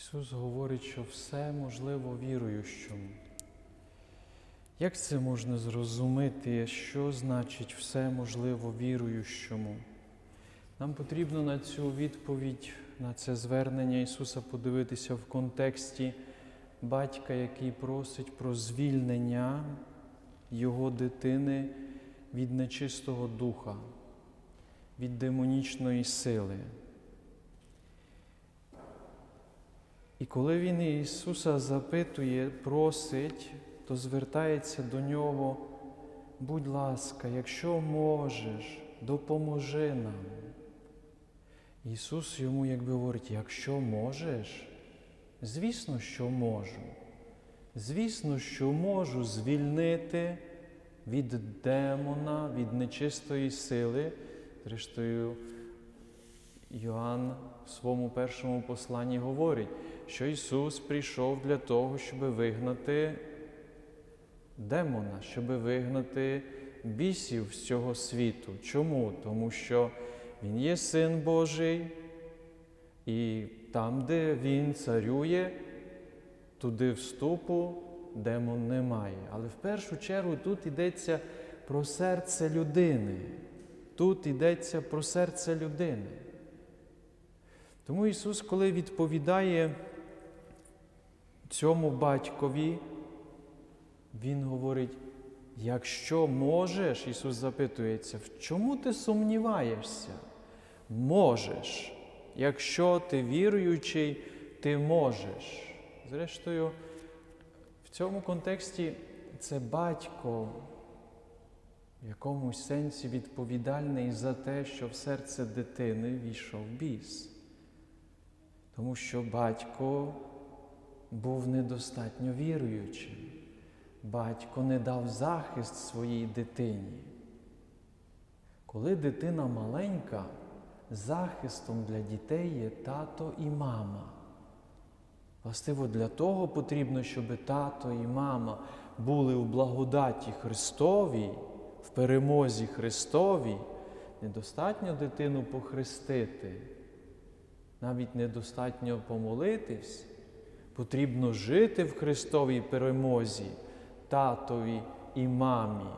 Ісус говорить, що все можливо віруючому. Як це можна зрозуміти, що значить все можливо віруючому? Нам потрібно на цю відповідь, на це звернення Ісуса подивитися в контексті батька, який просить про звільнення його дитини від нечистого духа, від демонічної сили. І коли він Ісуса запитує, просить, то звертається до Нього, будь ласка, якщо можеш, допоможи нам. Ісус йому якби говорить, якщо можеш, звісно, що можу. Звісно, що можу звільнити від демона, від нечистої сили. Зрештою, Йоанн в своєму першому посланні говорить, що Ісус прийшов для того, щоб вигнати демона, щоб вигнати бісів з цього світу. Чому? Тому що Він є Син Божий, і там, де Він царює, туди вступу демон немає. Але в першу чергу тут йдеться про серце людини. Тут йдеться про серце людини. Тому Ісус, коли відповідає цьому батькові, Він говорить, якщо можеш, Ісус запитується, в чому ти сумніваєшся? Можеш. Якщо ти віруючий, ти можеш. Зрештою, в цьому контексті це батько в якомусь сенсі відповідальний за те, що в серце дитини війшов біс. Тому що батько був недостатньо віруючим. Батько не дав захист своїй дитині. Коли дитина маленька, захистом для дітей є тато і мама. Властиво, для того потрібно, щоб тато і мама були у благодаті Христовій, в перемозі Христовій, недостатньо дитину похрестити, навіть недостатньо помолитись, потрібно жити в Христовій перемозі, татові і мамі.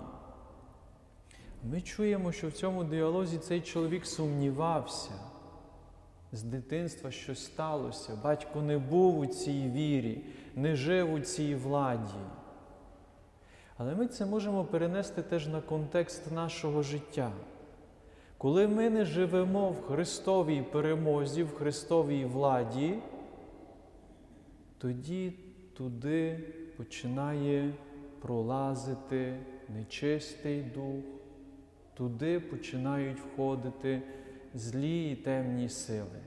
Ми чуємо, що в цьому діалозі цей чоловік сумнівався. З дитинства щось сталося. Батько не був у цій вірі, не жив у цій владі. Але ми це можемо перенести теж на контекст нашого життя. Коли ми не живемо в Христовій перемозі, в Христовій владі, тоді туди починає пролазити нечистий дух, туди починають входити злі і темні сили.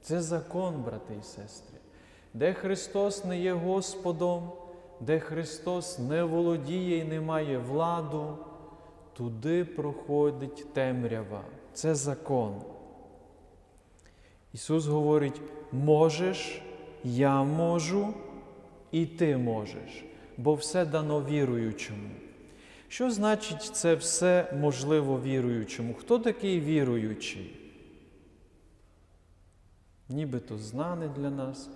Це закон, брати і сестри. Де Христос не є Господом, де Христос не володіє і не має владу, туди проходить темрява. Це закон. Ісус говорить, можеш, я можу, і ти можеш, бо все дано віруючому. Що значить це все можливо віруючому? Хто такий віруючий? Нібито знане для нас.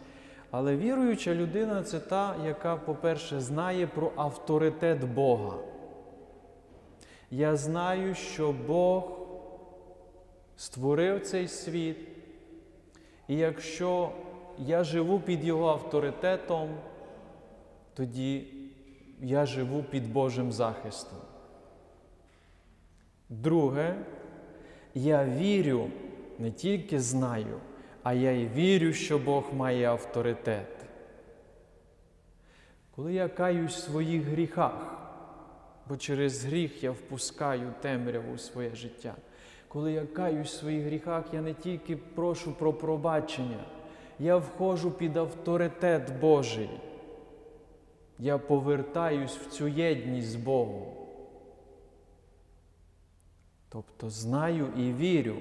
Але віруюча людина це та, яка, по-перше, знає про авторитет Бога. Я знаю, що Бог створив цей світ, і якщо я живу під Його авторитетом, тоді я живу під Божим захистом. Друге, я вірю, не тільки знаю, а я й вірю, що Бог має авторитет. Коли я каюсь в своїх гріхах, бо через гріх я впускаю темряву у своє життя. Коли я каюсь в своїх гріхах, я не тільки прошу про пробачення, я входжу під авторитет Божий. Я повертаюсь в цю єдність з Богом. Тобто знаю і вірю.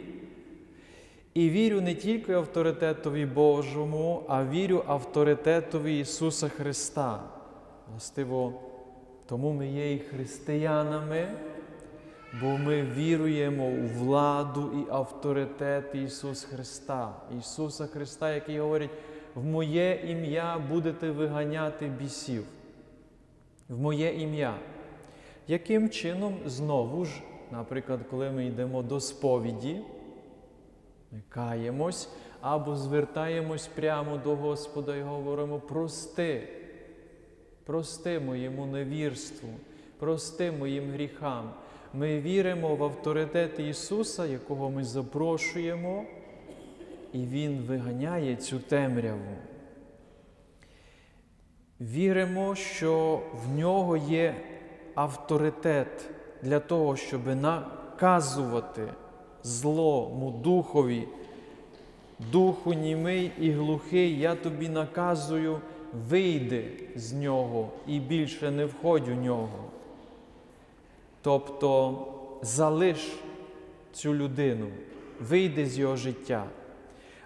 І вірю не тільки авторитетові Божому, а вірю авторитетові Ісуса Христа. Властиво, тому ми є і християнами, бо ми віруємо у владу і авторитет Ісуса Христа. Ісуса Христа, який говорить, в моє ім'я будете виганяти бісів. В моє ім'я. Яким чином знову ж, наприклад, коли ми йдемо до сповіді, ми каємось або звертаємось прямо до Господа і говоримо: прости, прости моєму невірству, прости моїм гріхам. Ми віримо в авторитет Ісуса, якого ми запрошуємо, і Він виганяє цю темряву. Віримо, що в нього є авторитет для того, щоб наказувати злому духові, духу німий і глухий, я тобі наказую, вийди з нього і більше не входь у нього. Тобто залиш цю людину, вийди з його життя.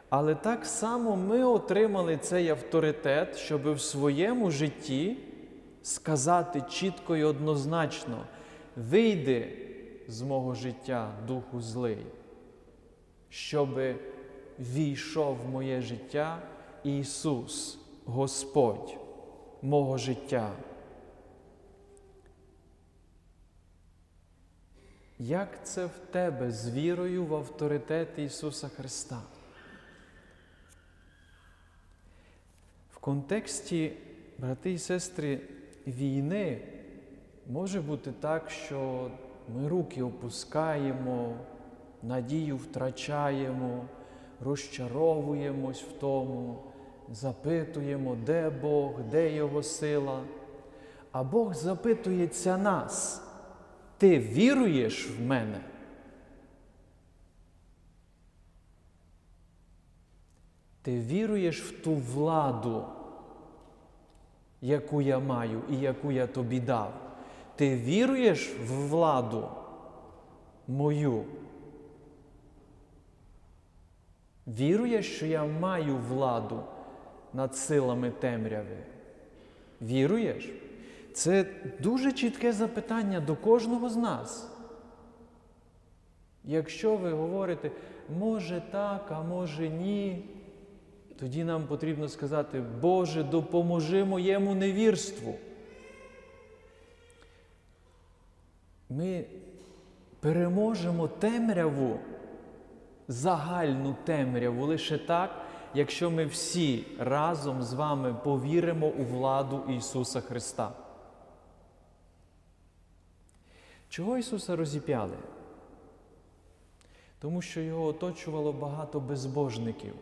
Але так само ми отримали цей авторитет, щоб в своєму житті сказати чітко і однозначно: вийди з мого життя, Духу злий, щоб війшов в моє життя Ісус, Господь мого життя. Як це в тебе з вірою в авторитет Ісуса Христа? В контексті, брати і сестри, війни може бути так, що ми руки опускаємо, надію втрачаємо, розчаровуємось в тому, запитуємо, де Бог, де Його сила. А Бог запитується нас. Ти віруєш в мене? Ти віруєш в ту владу, яку я маю і яку я тобі дав? Ти віруєш в владу мою? Віруєш, що я маю владу над силами темряви? Віруєш? Це дуже чітке запитання до кожного з нас. Якщо ви говорите, може так, а може ні, тоді нам потрібно сказати, Боже, допоможи моєму невірству. Ми переможемо темряву, загальну темряву лише так, якщо ми всі разом з вами повіримо у владу Ісуса Христа. Чого Ісуса розіп'яли? Тому що Його оточувало багато безбожників.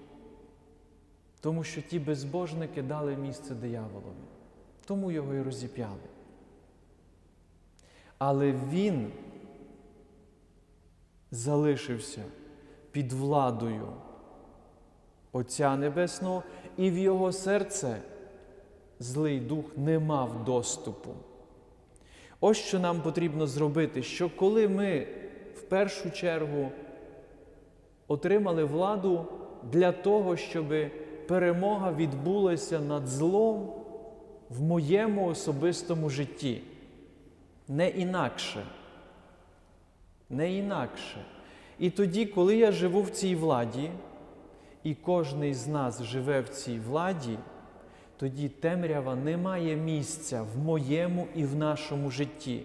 Тому що ті безбожники дали місце дияволові. Тому його і розіп'яли. Але Він залишився під владою Отця Небесного, і в його серце злий дух не мав доступу. Ось що нам потрібно зробити, що коли ми в першу чергу отримали владу для того, щоб перемога відбулася над злом в моєму особистому житті, не інакше. Не інакше. І тоді, коли я живу в цій владі, і кожний з нас живе в цій владі, тоді темрява не має місця в моєму і в нашому житті.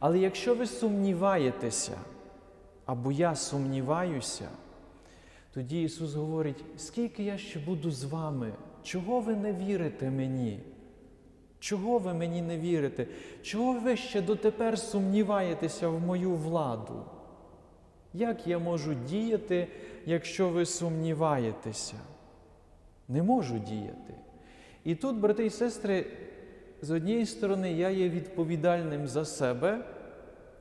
Але якщо ви сумніваєтеся, або я сумніваюся, тоді Ісус говорить, скільки я ще буду з вами, чого ви не вірите мені? Чого ви мені не вірите? Чого ви ще дотепер сумніваєтеся в мою владу? Як я можу діяти, якщо ви сумніваєтеся? Не можу діяти. І тут, брати і сестри, з однієї сторони, я є відповідальним за себе,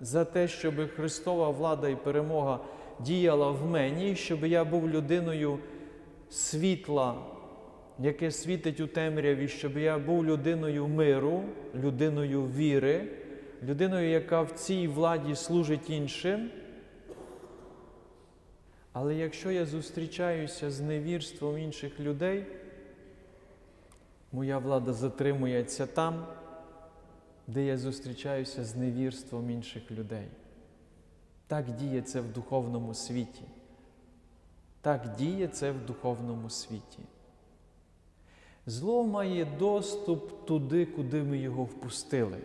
за те, щоб Христова влада і перемога діяла в мені, щоб я був людиною світла, яке світить у темряві, щоб я був людиною миру, людиною віри, людиною, яка в цій владі служить іншим. Але якщо я зустрічаюся з невірством інших людей, моя влада затримується там, де я зустрічаюся з невірством інших людей. Так діє це в духовному світі. Так діє це в духовному світі. Зло має доступ туди, куди ми його впустили.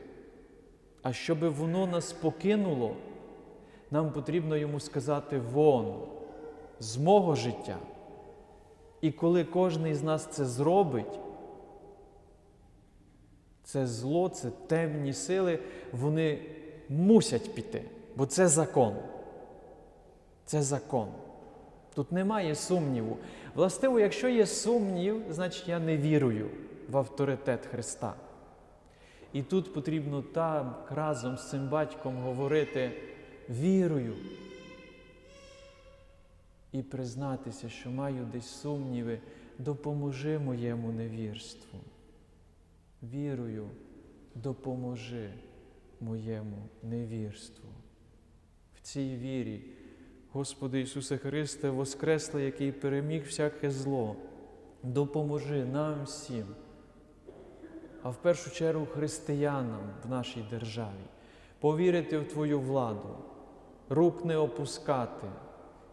А щоб воно нас покинуло, нам потрібно йому сказати вон з мого життя. І коли кожен із нас це зробить, це зло, це темні сили, вони мусять піти, бо це закон. Це закон. Тут немає сумніву. Властиво, якщо є сумнів, значить я не вірую в авторитет Христа. І тут потрібно так разом з цим батьком говорити вірую і признатися, що маю десь сумніви, допоможи моєму невірству. Вірую, допоможи моєму невірству. В цій вірі, Господи Ісусе Христе, Воскресле, який переміг всяке зло, допоможи нам всім, а в першу чергу християнам в нашій державі, повірити в Твою владу, рук не опускати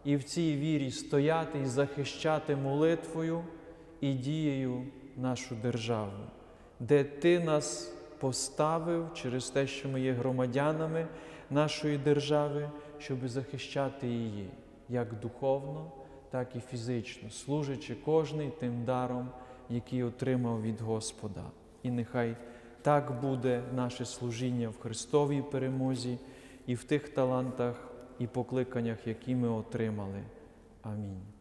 і в цій вірі стояти і захищати молитвою і дією нашу державу, де Ти нас поставив через те, що ми є громадянами нашої держави, щоб захищати її як духовно, так і фізично, служачи кожний тим даром, який отримав від Господа. І нехай так буде наше служіння в Христовій перемозі і в тих талантах і покликаннях, які ми отримали. Амінь.